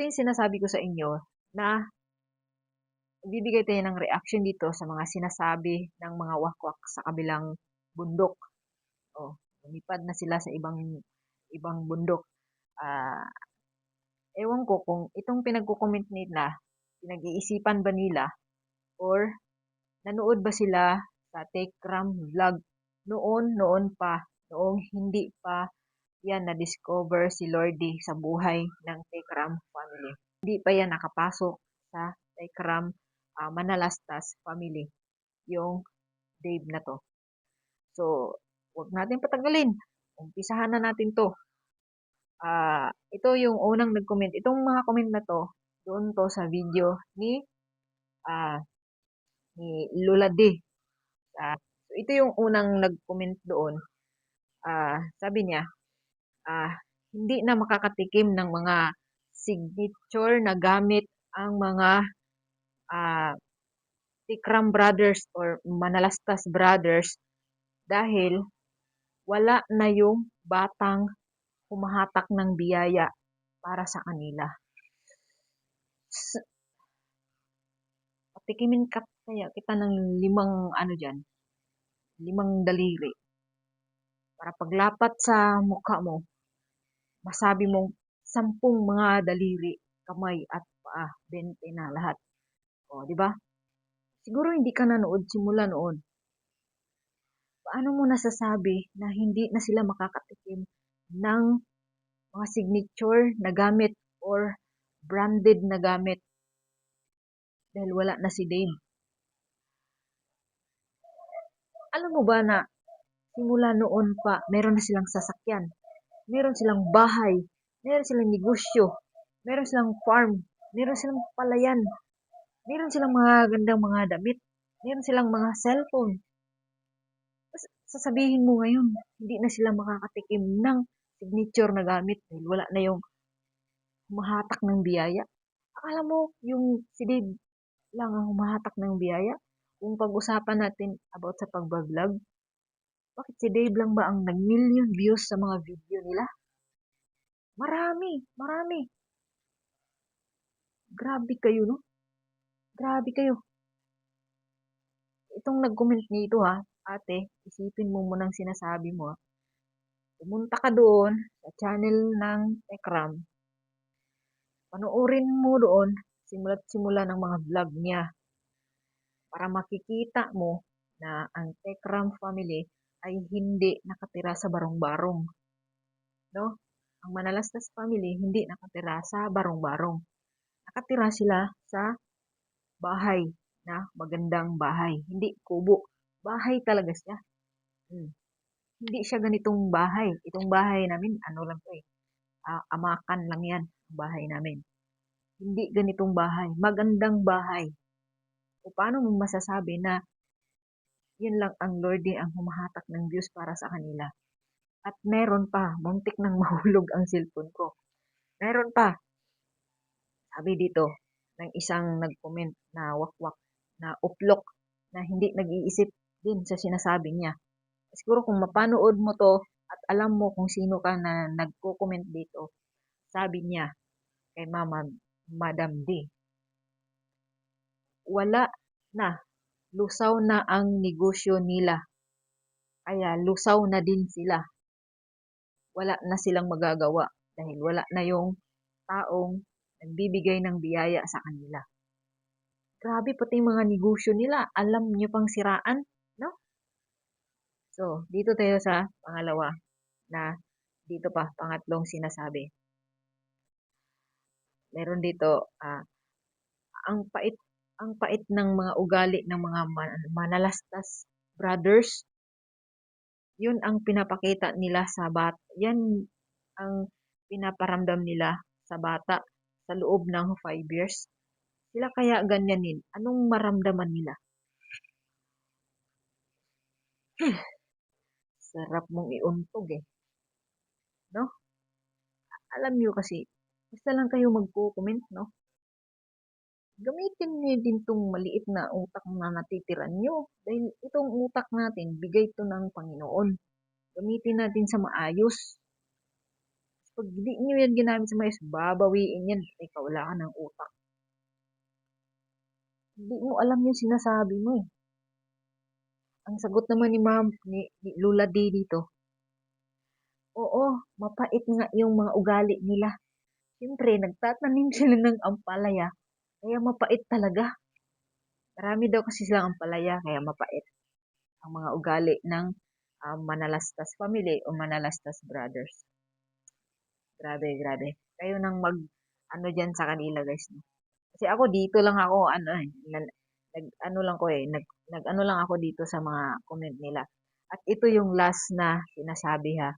ito yung sinasabi ko sa inyo na bibigay tayo ng reaction dito sa mga sinasabi ng mga wakwak sa kabilang bundok. Oh, lumipad na sila sa ibang ibang bundok. Ah, ewan ko kung itong pinagko-comment nila, pinag-iisipan ba nila or nanood ba sila sa Tekram vlog noon, noon pa, noong hindi pa yan na-discover si Lordy sa buhay ng Tekram family. Hindi pa yan nakapasok sa Tekram uh, Manalastas family, yung Dave na to. So, huwag natin patagalin. Umpisahan na natin to. Uh, ito yung unang nag-comment. Itong mga comment na to, doon to sa video ni uh, ni Lola D. Uh, so, ito yung unang nag-comment doon. Uh, sabi niya, uh, hindi na makakatikim ng mga signature na gamit ang mga uh, Tikram Brothers or Manalastas Brothers dahil wala na yung batang humahatak ng biyaya para sa kanila. Patikimin ka kaya kita ng limang ano dyan, limang daliri. Para paglapat sa mukha mo, masabi mong sampung mga daliri, kamay at paa, bente na lahat. O, di ba? Siguro hindi ka nanood simula noon. Paano mo nasasabi na hindi na sila makakatikim ng mga signature na gamit or branded na gamit dahil wala na si Dave. Alam mo ba na simula noon pa, meron na silang sasakyan, meron silang bahay, meron silang negosyo, meron silang farm, meron silang palayan, Meron silang mga gandang mga damit. Meron silang mga cellphone. Tapos sasabihin mo ngayon, hindi na sila makakatikim ng signature na gamit dahil wala na yung humahatak ng biyaya. Akala mo, yung si Dave lang ang humahatak ng biyaya? Kung pag-usapan natin about sa pagbablog, bakit si Dave lang ba ang nag-million views sa mga video nila? Marami, marami. Grabe kayo, no? Grabe kayo. Itong nag-comment nito ha, ate, isipin mo munang sinasabi mo. Pumunta ka doon sa channel ng Tekram. Panoorin mo doon, simula't simula ng mga vlog niya. Para makikita mo na ang Tekram family ay hindi nakatira sa barong-barong. No? Ang Manalastas family hindi nakatira sa barong-barong. Nakatira sila sa bahay na magandang bahay. Hindi kubo. Bahay talaga siya. Hmm. Hindi siya ganitong bahay. Itong bahay namin, ano lang to eh. Uh, amakan lang yan, bahay namin. Hindi ganitong bahay. Magandang bahay. O paano mo masasabi na yun lang ang Lordy ang humahatak ng views para sa kanila. At meron pa, muntik nang mahulog ang cellphone ko. Meron pa. Sabi dito, ng isang nag-comment na wakwak, na uplok, na hindi nag-iisip din sa sinasabi niya. Siguro kung mapanood mo to at alam mo kung sino ka na nagko-comment dito, sabi niya kay Mama Madam D. Wala na, lusaw na ang negosyo nila. Kaya lusaw na din sila. Wala na silang magagawa dahil wala na yung taong nagbibigay ng biyaya sa kanila. Grabe pati mga negosyo nila, alam nyo pang siraan, no? So, dito tayo sa pangalawa na dito pa, pangatlong sinasabi. Meron dito, uh, ang pait ang pait ng mga ugali ng mga manalastas brothers yun ang pinapakita nila sa bata yan ang pinaparamdam nila sa bata sa loob ng 5 years? Sila kaya ganyanin? Anong maramdaman nila? Sarap mong iuntog eh. No? Alam niyo kasi, basta lang kayo magko-comment, no? Gamitin niyo din tong maliit na utak na natitiran niyo. Dahil itong utak natin, bigay to ng Panginoon. Gamitin natin sa maayos. pag hindi nyo yan ginamit sa maayos, babawiin yan. Ikaw wala ka ng utak. Hindi mo alam yung sinasabi mo eh. Ang sagot naman ni Ma'am, ni, ni Lula D dito, Oo, mapait nga yung mga ugali nila. Siyempre, nagtatanim sila ng ampalaya, kaya mapait talaga. Marami daw kasi silang ampalaya, kaya mapait ang mga ugali ng um, Manalastas family o Manalastas brothers. Grabe, grabe. Kayo nang mag, ano dyan sa kanila guys. No? Kasi ako dito lang ako, ano eh, nag, ano lang ko eh, nag, nag, ano lang ako dito sa mga comment nila. At ito yung last na sinasabi ha.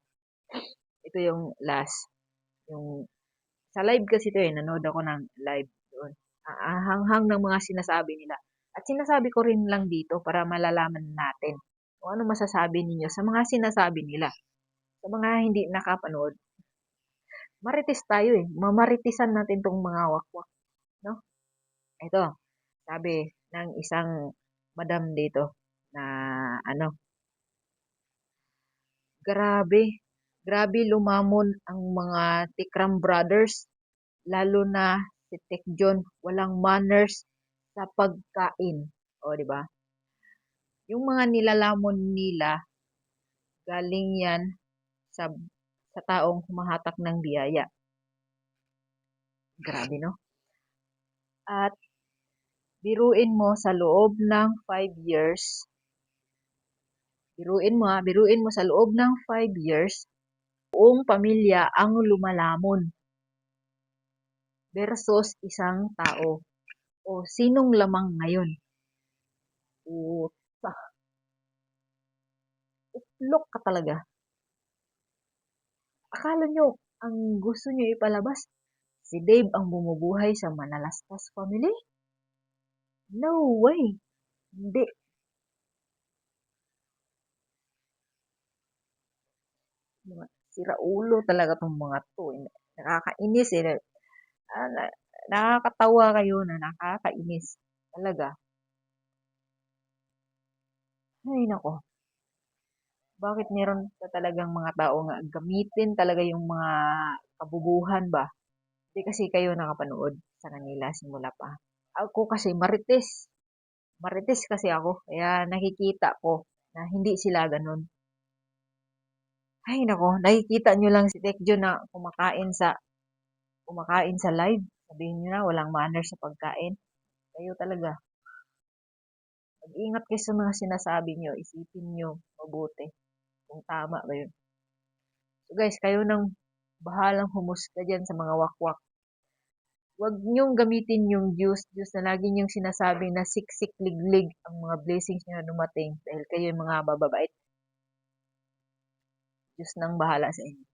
Ito yung last. Yung, sa live kasi ito eh, nanood ako ng live Ah, hanghang ng mga sinasabi nila. At sinasabi ko rin lang dito para malalaman natin kung ano masasabi ninyo sa mga sinasabi nila. Sa mga hindi nakapanood, marites tayo eh. Mamaritisan natin tong mga wakwak. No? Ito, sabi ng isang madam dito na ano, grabe, grabe lumamon ang mga Tikram brothers, lalo na si Tek John, walang manners sa pagkain. O, di ba? Yung mga nilalamon nila, galing yan sa, sa taong humahatak ng biyaya. Grabe, no? At biruin mo sa loob ng 5 years, biruin mo ha, biruin mo sa loob ng 5 years, buong pamilya ang lumalamon versus isang tao. O sinong lamang ngayon? Puta. Uplok ka talaga. Akala nyo, ang gusto nyo ipalabas, si Dave ang bumubuhay sa Manalastas family? No way. Hindi. Mga siraulo talaga tong mga to. Nakakainis eh. Ah, na- nakakatawa kayo na nakakainis. Talaga. Ay, nako. Bakit meron pa talagang mga tao nga gamitin talaga yung mga kabubuhan ba? Hindi kasi kayo nakapanood sa kanila simula pa. Ako kasi marites. Marites kasi ako. Kaya nakikita ko na hindi sila ganun. Ay, nako. Nakikita nyo lang si Tekjo na kumakain sa kumakain sa live. Sabihin nyo na, walang manners sa pagkain. Kayo talaga. Mag-ingat kayo sa mga sinasabi nyo. Isipin nyo mabuti kung tama ba yun. So guys, kayo nang bahalang humusga dyan sa mga wakwak. Huwag nyong gamitin yung juice, juice na lagi nyong sinasabi na siksik liglig ang mga blessings nyo na dumating dahil kayo yung mga bababait. Diyos nang bahala sa inyo.